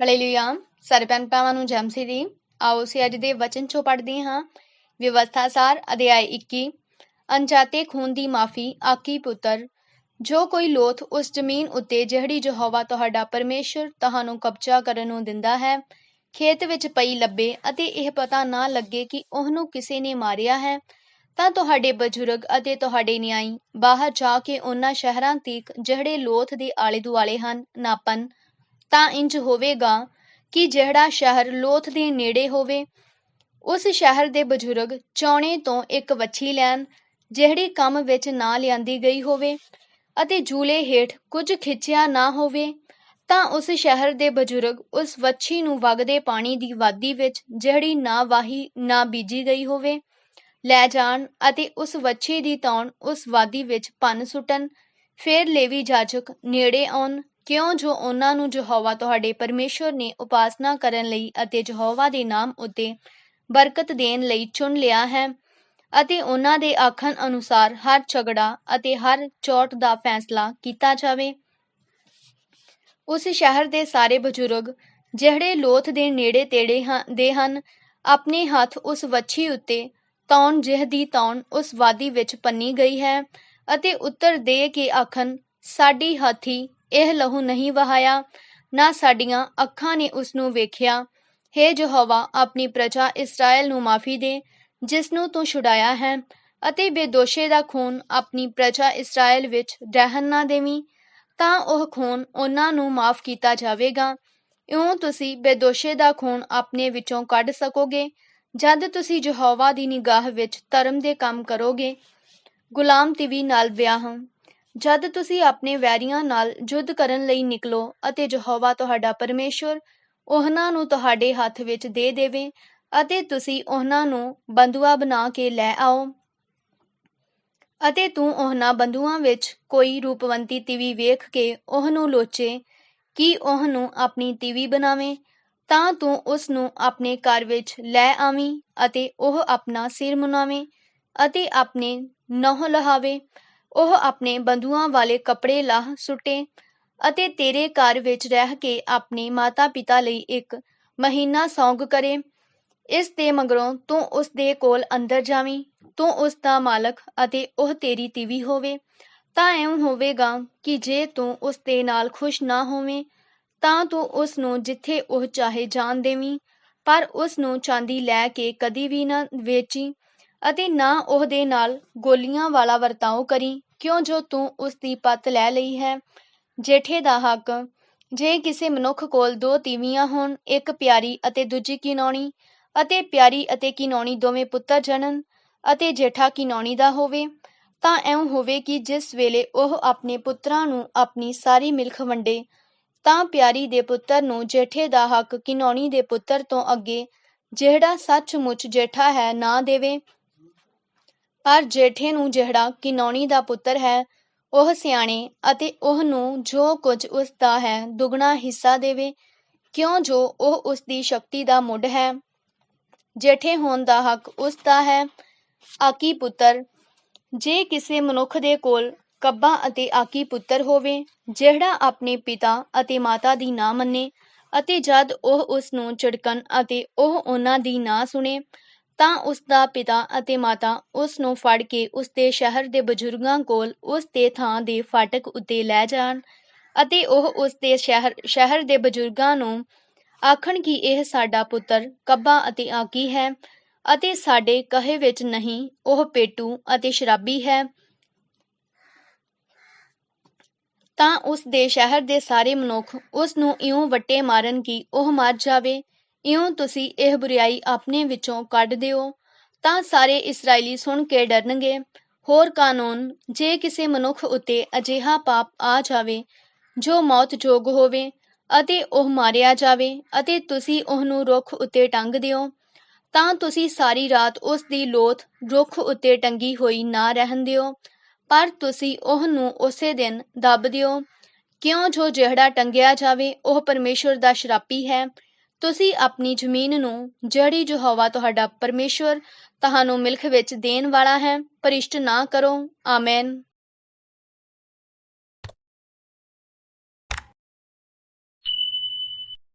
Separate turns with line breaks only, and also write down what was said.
Hallelujah ਸਾਰੇ ਭੈਣ ਭਰਾਵਾਂ ਨੂੰ ਜੈ ਦੀ ਆਓ ਅਸੀਂ ਅੱਜ ਦੇ ਵਚਨ ਚੋਂ ਪੜ੍ਹਦੇ ਹਾਂ। ਵਿਵਸਥਾ ਸਾਰ, ਅਧਿਆਇ 21 ਅਣਜਾਤੇ ਖੂਨ ਦੀ ਮਾਫੀ, ਆਕੀ ਪੁੱਤਰ। ਜੋ ਕੋਈ ਲੋਥ ਉਸ ਜ਼ਮੀਨ ਉੱਤੇ, ਜਿਹੜੀ ਯਹੋਵਾ ਤੁਹਾਡਾ ਪਰਮੇਸ਼ਰ ਤੁਹਾਨੂੰ ਕਬਜ਼ਾ ਕਰਨ ਨੂੰ ਦਿੰਦਾ ਹੈ, ਖੇਤ ਵਿੱਚ ਪਈ ਲੱਭੇ ਅਤੇ ਇਹ ਪਤਾ ਨਾ ਲੱਗੇ ਕਿ ਉਹਨੂੰ ਕਿਸੇ ਨੇ ਮਾਰਿਆ ਹੈ, ਤਾਂ ਤੁਹਾਡੇ ਬਜ਼ੁਰਗ ਅਤੇ ਤੁਹਾਡੇ ਨਿਆਈ ਬਾਹਰ ਜਾ ਕੇ ਉਹਨਾਂ ਸ਼ਹਿਰਾਂ ਤੀਕ ਜਿਹੜੇ ਲੋਥ ਦੇ ਆਲੇ ਦੁਆਲੇ ਹਨ, ਨਾਪਨ ਤਾਂ ਇੰਜ ਹੋਵੇਗਾ ਕਿ ਜਿਹੜਾ ਸ਼ਹਿਰ ਲੋਥ ਦੇ ਨੇੜੇ ਹੋਵੇ, ਉਸ ਸ਼ਹਿਰ ਦੇ ਬਜ਼ੁਰਗ ਚੌਣੇ ਤੋਂ ਇੱਕ ਵੱਛੀ ਲੈਣ, ਜਿਹੜੀ ਕੰਮ ਵਿੱਚ ਨਾ ਲਿਆਂਦੀ ਗਈ ਹੋਵੇ ਅਤੇ ਜੂਲੇ ਹੇਠ ਕੁਝ ਖਿੱਚਿਆ ਨਾ ਹੋਵੇ, ਤਾਂ ਉਸ ਸ਼ਹਿਰ ਦੇ ਬਜ਼ੁਰਗ ਉਸ ਵੱਛੀ ਨੂੰ ਵਗਦੇ ਪਾਣੀ ਦੀ ਵਾਦੀ ਵਿੱਚ ਜਿਹੜੀ ਨਾ ਵਾਹੀ ਨਾ ਬੀਜੀ ਗਈ ਹੋਵੇ, ਲੈ ਜਾਣ ਅਤੇ ਉਸ ਵੱਛੀ ਦੀ ਤੌਣ ਉਸ ਵਾਦੀ ਵਿੱਚ ਪੰਨ ਸੁੱਟਣ, ਫਿਰ ਲੇਵੀ ਜਾਜਕ ਨੇੜੇ ਆਉਣ ਕਿਉਂ ਜੋ ਉਹਨਾਂ ਨੂੰ ਯਹੋਵਾ ਤੁਹਾਡੇ ਪਰਮੇਸ਼ਵਰ ਨੇ ਉਪਾਸਨਾ ਕਰਨ ਲਈ ਅਤੇ ਯਹੋਵਾ ਦੇ ਨਾਮ ਉੱਤੇ ਬਰਕਤ ਦੇਣ ਲਈ ਚੁਣ ਲਿਆ ਹੈ ਅਤੇ ਉਹਨਾਂ ਦੇ ਆਖਣ ਅਨੁਸਾਰ ਹਰ ਝਗੜਾ ਅਤੇ ਹਰ ਚੋਟ ਦਾ ਫੈਸਲਾ ਕੀਤਾ ਜਾਵੇ। ਉਸ ਸ਼ਹਿਰ ਦੇ ਸਾਰੇ ਬਜ਼ੁਰਗ ਜਿਹੜੇ ਲੋਥ ਦੇ ਨੇੜੇ ਤੇੜੇ ਹਨ ਦੇ ਹਨ, ਆਪਣੇ ਹੱਥ ਉਸ ਵੱਛੀ ਉੱਤੇ ਤੌਣ ਜਿਹ ਦੀ ਤੌਣ ਉਸ ਵਾਦੀ ਵਿੱਚ ਪੰਨੀ ਗਈ ਹੈ ਅਤੇ ਉੱਤਰ ਦੇ ਕੇ ਆਖਣ, ਸਾਡੀ ਹਾਥੀ ਇਹ ਲਹੂ ਨਹੀਂ ਵਹਾਇਆ, ਨਾ ਸਾਡੀਆਂ ਅੱਖਾਂ ਨੇ ਉਸ ਨੂੰ ਵੇਖਿਆ। ਹੇ ਯਹੋਵਾ, ਆਪਣੀ ਪ੍ਰਜਾ ਇਸਰਾਇਲ ਨੂੰ ਮਾਫੀ ਦੇ ਜਿਸ ਨੂੰ ਤੂੰ ਛੁਡਾਇਆ ਹੈ, ਅਤੇ ਬੇਦੋਸ਼ੇ ਦਾ ਖੂਨ ਆਪਣੀ ਪ੍ਰਜਾ ਇਸਰਾਇਲ ਵਿੱਚ ਰਹਿਣ ਨਾ ਦੇਵੀਂ, ਤਾਂ ਉਹ ਖੂਨ ਉਹਨਾਂ ਨੂੰ ਮਾਫ ਕੀਤਾ ਜਾਵੇਗਾ। ਇਉਂ ਤੁਸੀਂ ਬੇਦੋਸ਼ੇ ਦਾ ਖੂਨ ਆਪਣੇ ਵਿੱਚੋਂ ਕੱਢ ਸਕੋਗੇ, ਜਦ ਤੁਸੀਂ ਯਹੋਵਾ ਦੀ ਨਿਗਾਹ ਵਿੱਚ ਧਰਮ ਦੇ ਕੰਮ ਕਰੋਗੇ। ਗੁਲਾਮ ਤਿਵੀ ਨਾਲ ਵਿਆਹ। ਜਦ ਤੁਸੀਂ ਆਪਣੇ ਵੈਰੀਆਂ ਨਾਲ ਯੁੱਧ ਕਰਨ ਲਈ ਨਿਕਲੋ ਅਤੇ ਯਹੋਵਾ ਤੁਹਾਡਾ ਪਰਮੇਸ਼ਵਰ ਉਹਨਾਂ ਨੂੰ ਤੁਹਾਡੇ ਹੱਥ ਵਿੱਚ ਦੇ ਦੇਵੇ ਅਤੇ ਤੁਸੀਂ ਉਹਨਾਂ ਨੂੰ ਬੰਦੂਆ ਬਣਾ ਕੇ ਲੈ ਆਓ। ਅਤੇ ਤੂੰ ਉਹਨਾਂ ਬੰਦੂਆਂ ਵਿੱਚ ਕੋਈ ਰੂਪਵੰਤੀ ਤਿਵੀ ਵੇਖ ਕੇ ਉਹਨੂੰ ਲੋਚੇ ਕਿ ਉਹਨੂੰ ਆਪਣੀ ਤਿਵੀ ਬਣਾਵੇਂ, ਤਾਂ ਤੂੰ ਉਸ ਨੂੰ ਆਪਣੇ ਘਰ ਵਿੱਚ ਲੈ ਆਵੀਂ ਅਤੇ ਉਹ ਆਪਣਾ ਸਿਰ ਮੁਨਾਵੇ ਅਤੇ ਆਪਣੇ ਨਹੁ ਲਹਾਵੇ ਉਹ ਆਪਣੇ ਬੰਧੂਆਂ ਵਾਲੇ ਕੱਪੜੇ ਲਾਹ ਸੁੱਟੇ ਅਤੇ ਤੇਰੇ ਘਰ ਵਿੱਚ ਰਹਿ ਕੇ ਆਪਣੇ ਮਾਤਾ-ਪਿਤਾ ਲਈ ਇੱਕ ਮਹੀਨਾ ਸੌਂਗ ਕਰੇ। ਇਸ ਦੇ ਮਗਰੋਂ ਤੂੰ ਉਸ ਦੇ ਕੋਲ ਅੰਦਰ ਜਾਵੀਂ, ਤੂੰ ਉਸ ਦਾ ਮਾਲਕ ਅਤੇ ਉਹ ਤੇਰੀ ਤੀਵੀ ਹੋਵੇ। ਤਾਂ ਐਂ ਹੋਵੇਗਾ ਕਿ ਜੇ ਤੂੰ ਉਸ ਦੇ ਨਾਲ ਖੁਸ਼ ਨਾ ਹੋਵੇਂ, ਤਾਂ ਤੂੰ ਉਸ ਨੂੰ ਜਿੱਥੇ ਉਹ ਚਾਹੇ ਜਾਣ ਦੇਵੀਂ, ਪਰ ਉਸ ਨੂੰ ਚਾਂਦੀ ਲੈ ਕੇ ਕਦੀ ਵੀ ਨਾ ਵੇਚੀ। ਅਤੇ ਨਾ ਉਹਦੇ ਨਾਲ ਗੋਲੀਆਂ ਵਾਲਾ ਵਰਤਾਓ ਕਰੀ, ਕਿਉਂ ਜੋ ਤੂੰ ਉਸ ਦੀ ਪੱਤ ਲੈ ਲਈ ਹੈ? ਜੇਠੇ ਦਾ ਹੱਕ, ਜੇ ਕਿਸੇ ਮਨੁੱਖ ਕੋਲ ਦੋ ਤੀਵੀਆਂ ਹੋਣ, ਇੱਕ ਪਿਆਰੀ ਅਤੇ ਦੂਜੀ ਕਿਨੌਣੀ, ਅਤੇ ਪਿਆਰੀ ਅਤੇ ਕਿਨੌਣੀ ਦੋਵੇਂ ਪੁੱਤਰ ਜਨਨ ਅਤੇ ਜੇਠਾ ਕਿਨੌਣੀ ਦਾ ਹੋਵੇ, ਤਾਂ ਐਉਂ ਹੋਵੇ ਕਿ ਜਿਸ ਵੇਲੇ ਉਹ ਆਪਣੇ ਪੁੱਤਰਾਂ ਨੂੰ ਆਪਣੀ ਸਾਰੀ ਮਿਲਖ ਵੰਡੇ, ਤਾਂ ਪਿਆਰੀ ਦੇ ਪੁੱਤਰ ਨੂੰ ਜੇਠੇ ਦਾ ਹੱਕ ਕਿਨੌਣੀ ਦੇ ਪੁੱਤਰ ਤੋਂ ਅੱਗੇ, ਜਿਹੜਾ ਸੱਚਮੁੱਚ ਜੇਠਾ ਹੈ, ਨਾ ਦੇਵੇ ਪਰ ਜੇਠੇ ਨੂੰ ਜਿਹੜਾ ਕਿਨੌਣੀ ਦਾ ਪੁੱਤਰ ਹੈ, ਉਹ ਸਿਆਣੇ ਅਤੇ ਉਹ ਨੂੰ ਜੋ ਕੁਝ ਉਸ ਦਾ ਹੈ ਦੁੱਗਣਾ ਹਿੱਸਾ ਦੇਵੇ, ਕਿਉਂ ਜੋ ਉਹ ਉਸ ਦੀ ਸ਼ਕਤੀ ਦਾ ਮੁੱਢ ਹੈ? ਜੇਠੇ ਹੋਣ ਦਾ ਹੱਕ ਉਸ ਦਾ ਹੈ। ਆਕੀ ਪੁੱਤਰ, ਜੇ ਕਿਸੇ ਮਨੁੱਖ ਦੇ ਕੋਲ ਕੱਬਾ ਅਤੇ ਆਕੀ ਪੁੱਤਰ ਹੋਵੇ, ਜਿਹੜਾ ਆਪਣੇ ਪਿਤਾ ਅਤੇ ਮਾਤਾ ਦੀ ਨਾ ਮੰਨੇ ਅਤੇ ਜਦ ਉਹ ਉਸ ਨੂੰ ਝਿੜਕਣ ਅਤੇ ਉਹ ਉਹਨਾਂ ਦੀ ਨਾ ਸੁਣੇ ਤਾਂ ਉਸ ਦਾ ਪਿਤਾ ਅਤੇ ਮਾਤਾ ਉਸ ਨੂੰ ਫੜ ਕੇ ਉਸ ਦੇ ਸ਼ਹਿਰ ਦੇ ਬਜ਼ੁਰਗਾਂ ਕੋਲ ਉਸ ਦੇ ਥਾਂ ਦੇ ਫਾਟਕ ਉੱਤੇ ਲੈ ਜਾਣ ਅਤੇ ਉਹ ਉਸ ਦੇ ਸ਼ਹਿਰ ਸ਼ਹਿਰ ਦੇ ਬਜ਼ੁਰਗਾਂ ਨੂੰ ਆਖਣ ਕਿ ਇਹ ਸਾਡਾ ਪੁੱਤਰ ਕੱਬਾ ਅਤੇ ਆਕੀ ਹੈ ਅਤੇ ਸਾਡੇ ਕਹੇ ਵਿੱਚ ਨਹੀਂ, ਉਹ ਪੇਟੂ ਅਤੇ ਸ਼ਰਾਬੀ ਹੈ। ਤਾਂ ਉਸ ਦੇ ਸ਼ਹਿਰ ਦੇ ਸਾਰੇ ਮਨੁੱਖ ਉਸ ਨੂੰ ਇਉਂ ਵੱਟੇ ਮਾਰਨ ਕਿ ਉਹ ਮਰ ਜਾਵੇ ਇਉਂ ਤੁਸੀਂ ਇਹ ਬੁਰੀਾਈ ਆਪਣੇ ਵਿੱਚੋਂ ਕੱਢ ਦਿਓ, ਤਾਂ ਸਾਰੇ ਇਸرائیਲੀ ਸੁਣ ਕੇ ਡਰਨਗੇ। ਹੋਰ ਕਾਨੂੰਨ, ਜੇ ਕਿਸੇ ਮਨੁੱਖ ਉਤੇ ਅਜਿਹਾ ਪਾਪ ਆ ਜਾਵੇ, ਜੋ ਮੌਤ ਜੋਗ ਹੋਵੇ ਅਤੇ ਉਹ ਮਾਰਿਆ ਜਾਵੇ ਅਤੇ ਤੁਸੀਂ ਉਹ ਨੂੰ ਰੁੱਖ ਉਤੇ ਟੰਗ ਦਿਓ, ਤਾਂ ਤੁਸੀਂ ਸਾਰੀ ਰਾਤ ਉਸ ਦੀ ਲੋਥ ਰੁੱਖ ਉਤੇ ਟੰਗੀ ਹੋਈ ਨਾ ਰਹਿਣ ਦਿਓ, ਪਰ ਤੁਸੀਂ ਉਹ ਨੂੰ ਉਸੇ ਦਿਨ ਦੱਬ ਦਿਓ। ਕਿਉਂ ਜੋ ਜਿਹੜਾ ਟੰਗਿਆ ਜਾਵੇ, ਉਹ ਪਰਮੇਸ਼ਵਰ ਦਾ ਸ਼ਰਾਪੀ ਹੈ। ਤੁਸੀਂ ਆਪਣੀ ਜ਼ਮੀਨ ਨੂੰ ਜਿਹੜੀ ਜੋ ਤੁਹਾਡਾ ਪਰਮੇਸ਼ਵਰ ਤੁਹਾਨੂੰ ਮਿਲਖ ਵਿੱਚ ਦੇਣ ਵਾਲਾ ਹੈ ਪਰਿਸ਼ਟ ਨਾ ਕਰੋ। ਆਮੇਨ।